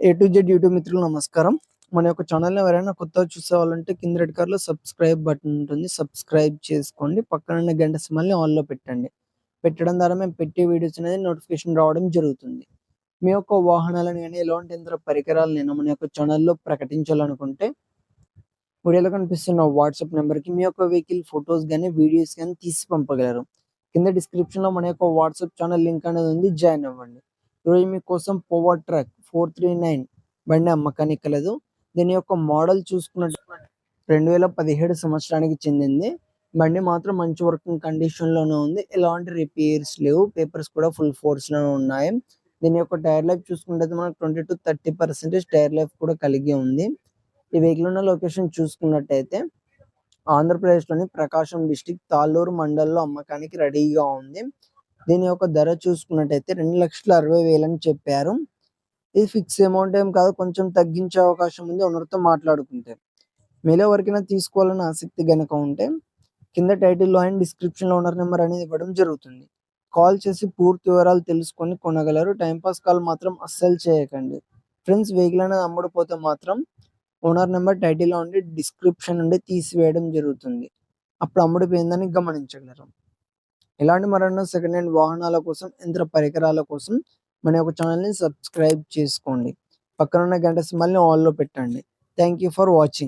A to Z YouTube మిత్రులు నమస్కారం. మన యొక్క ఛానల్ని ఎవరైనా కొత్తగా చూసేవాళ్ళంటే కింద రెడ్ కార్లో సబ్స్క్రైబ్ బటన్ ఉంటుంది. సబ్స్క్రైబ్ చేసుకోండి. పక్కన ఉన్న గంట సిమల్ని ఆన్లో పెట్టండి. పెట్టడం ద్వారా మేము పెట్టే వీడియోస్ అనేది నోటిఫికేషన్ రావడం జరుగుతుంది. మీ యొక్క వాహనాలను కానీ ఎలాంటి యంత్ర పరికరాలను మన యొక్క ఛానల్లో ప్రకటించాలనుకుంటే వీడియోలో కనిపిస్తున్న వాట్సాప్ నెంబర్కి మీ యొక్క వెహికల్ ఫొటోస్ కానీ వీడియోస్ కానీ తీసి పంపగలరు. కింద డిస్క్రిప్షన్లో మన యొక్క వాట్సాప్ ఛానల్ లింక్ అనేది ఉంది. జాయిన్ అవ్వండి. ఈరోజు మీకోసం power track four three nine బండి అమ్మకానికి కలదు దీని యొక్క మోడల్ చూసుకున్నట్టు రెండు వేల పదిహేడు సంవత్సరానికి చెందింది. బండి మాత్రం మంచి వర్కింగ్ కండిషన్లోనే ఉంది. ఎలాంటి రిపేర్స్ లేవు. పేపర్స్ కూడా ఫుల్ ఫోర్స్లోనే ఉన్నాయి. దీని యొక్క టైర్ లైఫ్ చూసుకుంటే మనకు twenty to thirty percentage tyre life కూడా కలిగి ఉంది. ఈ వెహికల్ ఉన్న లొకేషన్ చూసుకున్నట్టయితే ఆంధ్రప్రదేశ్లోని ప్రకాశం డిస్టిక్ తాళ్ళూరు మండల్లో అమ్మకానికి రెడీగా ఉంది. దీని యొక్క ధర చూసుకున్నట్టయితే రెండు లక్షల అరవై వేలు అని చెప్పారు. ఇది ఫిక్స్ అమౌంట్ ఏం కాదు కొంచెం తగ్గించే అవకాశం ఉంది. ఓనర్తో మాట్లాడుకుంటే మీలో ఎవరికైనా తీసుకోవాలని ఆసక్తి కనుక ఉంటే కింద టైటిల్లో అండ్ డిస్క్రిప్షన్లో ఓనర్ నెంబర్ అనేది ఇవ్వడం జరుగుతుంది. కాల్ చేసి పూర్తి వివరాలు తెలుసుకొని కొనగలరు. టైంపాస్ కాల్ మాత్రం అస్సలు చేయకండి. ఫ్రెండ్స్ వెహికల్ అనేది అమ్ముడుపోతే మాత్రం ఓనర్ నెంబర్ టైటిల్లో ఉండి డిస్క్రిప్షన్ నుండి తీసివేయడం జరుగుతుంది. అప్పుడు అమ్ముడిపోయిందని గమనించగలరు. ఇలాంటి మరెన్నో సెకండ్ హ్యాండ్ వాహనాల కోసం యంత్ర పరికరాల కోసం మన యొక్క ఛానల్ని సబ్స్క్రైబ్ చేసుకోండి. పక్కన ఉన్న గంట సింబల్ని ఆల్లో పెట్టండి. Thank you for watching